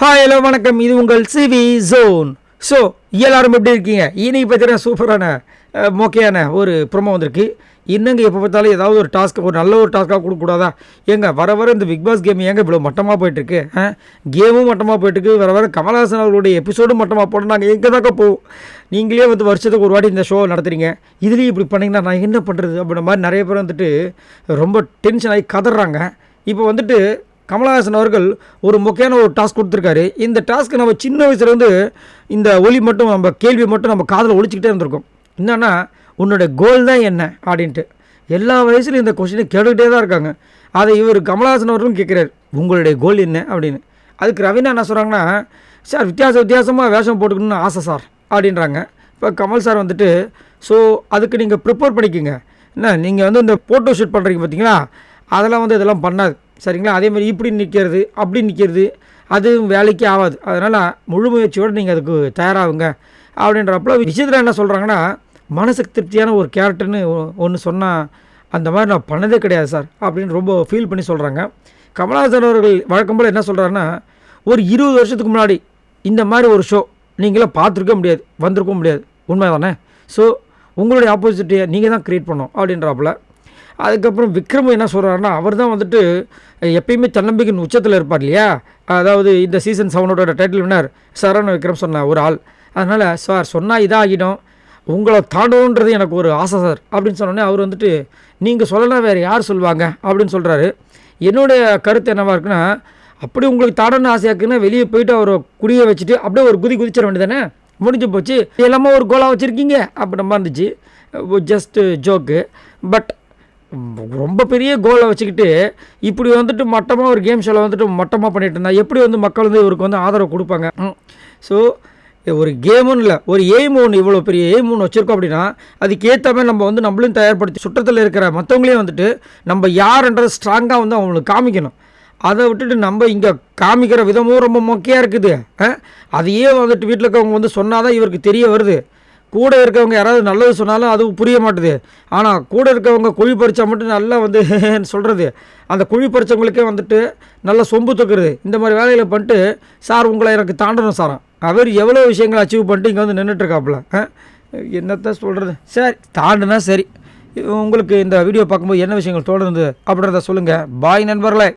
Hi hello வணக்கம். இது உங்கள் சிவி ஜோன் ஸோ எல்லாரும் எப்படி இருக்கீங்க? இனி பார்த்தீங்கன்னா சூப்பரான மோக்கையான ஒரு ப்ரொமோ வந்திருக்கு. இன்னங்க எப்போ பார்த்தாலும் ஏதாவது ஒரு டாஸ்க் ஒரு நல்ல ஒரு டாஸ்க்காக கொடுக்கக்கூடாதா? ஏங்க வர வர இந்த பிக் பாஸ் கேம் ஏங்க இவ்வளோ மட்டமாக போயிட்டுருக்கு? கேமும் மட்டமாக போயிட்டுருக்கு. வர வர கமல்ஹாசன் அவர்களுடைய எபிசோடும் மட்டமாக போனால் நாங்கள் எங்கே தாக்க போவோம் நீங்களே வந்து வருஷத்துக்கு ஒரு வாட்டி இந்த ஷோ நடத்துறீங்க. இதுலேயும் இப்படி பண்ணிங்கன்னா நான் என்ன பண்ணுறது அப்படின்ற மாதிரி நிறைய பேர் வந்துட்டு ரொம்ப டென்ஷன் ஆகி கதறாங்க. இப்போ வந்துட்டு கமலஹாசன் அவர்கள் ஒரு முக்கியமான ஒரு டாஸ்க் கொடுத்துருக்காரு. இந்த டாஸ்க்கு நம்ம சின்ன வயசுலேருந்து இந்த ஒலி மட்டும் நம்ம கேள்வி மட்டும் நம்ம காதில் ஒழிச்சிக்கிட்டே இருந்திருக்கோம். என்னென்னா உன்னுடைய கோல் தான் என்ன? அப்படின்ட்டு. எல்லா வயசுலையும் இந்த கொஷினை கேட்டுக்கிட்டே தான் இருக்காங்க. அதை இவர் கமலஹாசன் அவர்களும் கேட்குறாரு. உங்களுடைய கோல் என்ன? அப்படின்னு. அதுக்கு ரவீனா என்ன சொல்கிறாங்கன்னா சார் வித்தியாச வித்தியாசமாக வேஷம் போட்டுக்கணும்னு ஆசை சார். அப்படின்றாங்க. இப்போ கமல் சார் வந்துட்டு ஸோ அதுக்கு நீங்கள் ப்ரிப்பேர் பண்ணிக்கோங்க. என்ன நீங்கள் வந்து இந்த ஃபோட்டோ ஷூட் பண்ணுறீங்க பார்த்தீங்களா அதெல்லாம் வந்து இதெல்லாம் பண்ணாது. சரிங்களா? அதே மாதிரி இப்படி நிற்கிறது அப்படி நிற்கிறது அதுவும் வேலைக்கு ஆகாது. அதனால் முழு முயற்சியோடு நீங்கள் அதுக்கு தயாராகுங்க. அப்படின்றப்பல விஷயத்தில் என்ன சொல்கிறாங்கன்னா மனசுக்கு திருப்தியான ஒரு கேரக்டர்னு ஒன்று சொன்னால் அந்த மாதிரி நான் பண்ணதே கிடையாது சார் அப்படின்னு ரொம்ப ஃபீல் பண்ணி சொல்கிறாங்க கமலஹாசன் அவர்கள் வழக்கம் போல் என்ன சொல்கிறாருன்னா ஒரு இருபது வருஷத்துக்கு முன்னாடி இந்த மாதிரி ஒரு ஷோ நீங்களாம் பார்த்துருக்க முடியாது வந்திருக்க முடியாது. உண்மை தானே ஸோ உங்களுடைய ஆப்போசிட்டியை நீங்கள் தான் க்ரியேட் பண்ணோம் அப்படின்றாப்புல. அதுக்கப்புறம் விக்ரம் என்ன சொல்கிறாருன்னா அவர் தான் வந்துட்டு எப்பயுமே தன்னம்பிக்கையின் உச்சத்தில் இருப்பார் இல்லையா? அதாவது இந்த சீசன் செவனோட டைட்டில் வினர் சரண விக்ரம் சொன்ன ஒரு ஆள். அதனால் சார் சொன்னால் இதாகிடும் உங்களை தாண்டணுன்றது எனக்கு ஒரு ஆசை சார். அப்படின்னு சொன்னோடனே அவர் வந்துட்டு நீங்கள் சொல்லலாம் வேறு யார் சொல்லுவாங்க அப்படின்னு சொல்கிறாரு என்னுடைய கருத்து என்னவா இருக்குன்னா அப்படி உங்களுக்கு தாடன்னு ஆசையாக இருக்குன்னா வெளியே போயிட்டு அவரை குடிய வச்சுட்டு அப்படியே ஒரு குதி குதிச்சிட வேண்டியதானே முடிஞ்சு போச்சு. எல்லாமே ஒரு கோலாக வச்சுருக்கீங்க. அப்படி நம்ம இருந்துச்சு. ஜஸ்ட்டு ஜோக்கு பட் ரொம்ப பெரிய கோலை வச்சுக்கிட்டு இப்படி வந்துட்டு மட்டமாக ஒரு கேம் ஷோவில் வந்துட்டு மட்டமாக பண்ணிட்டு இருந்தா எப்படி வந்து மக்கள் வந்து இவருக்கு வந்து ஆதரவு கொடுப்பாங்க? ஸோ ஒரு கேமுன்னு இல்லை ஒரு எய்ம் ஒன்று இவ்வளோ பெரிய எய்ம் ஒன்று வச்சுருக்கோம் அப்படின்னா அதுக்கேற்ற மாதிரி நம்ம வந்து நம்மளும் தயார்படுத்தி சுற்றத்தில் இருக்கிற மற்றவங்களையும் வந்துட்டு நம்ம யாருன்றது ஸ்ட்ராங்காக வந்து அவங்களுக்கு காமிக்கணும். அதை விட்டுட்டு நம்ம இங்கே காமிக்கிற விதமும் ரொம்ப மொக்கையாக இருக்குது. அதையே வந்துட்டு வீட்டில் இருக்கவங்க வந்து சொன்னால் தான் இவருக்கு தெரிய வருது. கூட இருக்கவங்க யாராவது நல்லது சொன்னாலும் அது புரிய மாட்டுது. ஆனால் கூட இருக்கவங்க குழி பறித்தா மட்டும் நல்லா வந்து சொல்கிறது அந்த குழி பறிச்சவங்களுக்கே வந்துட்டு நல்லா சொம்பு தூக்குறது. இந்த மாதிரி வேலைகளை பண்ணிட்டு சார் உங்களை எனக்கு தாண்டணும் சாராம் அவர் எவ்வளோ விஷயங்களை அச்சீவ் பண்ணிட்டு இங்கே வந்து நின்றுட்டுருக்காப்புல என்னத்தான் சொல்கிறது சரி தாண்டுனா சரி. உங்களுக்கு இந்த வீடியோ பார்க்கும்போது என்ன விஷயங்கள் தோணுது அப்படின்றத சொல்லுங்கள் பாய் நண்பர்களே.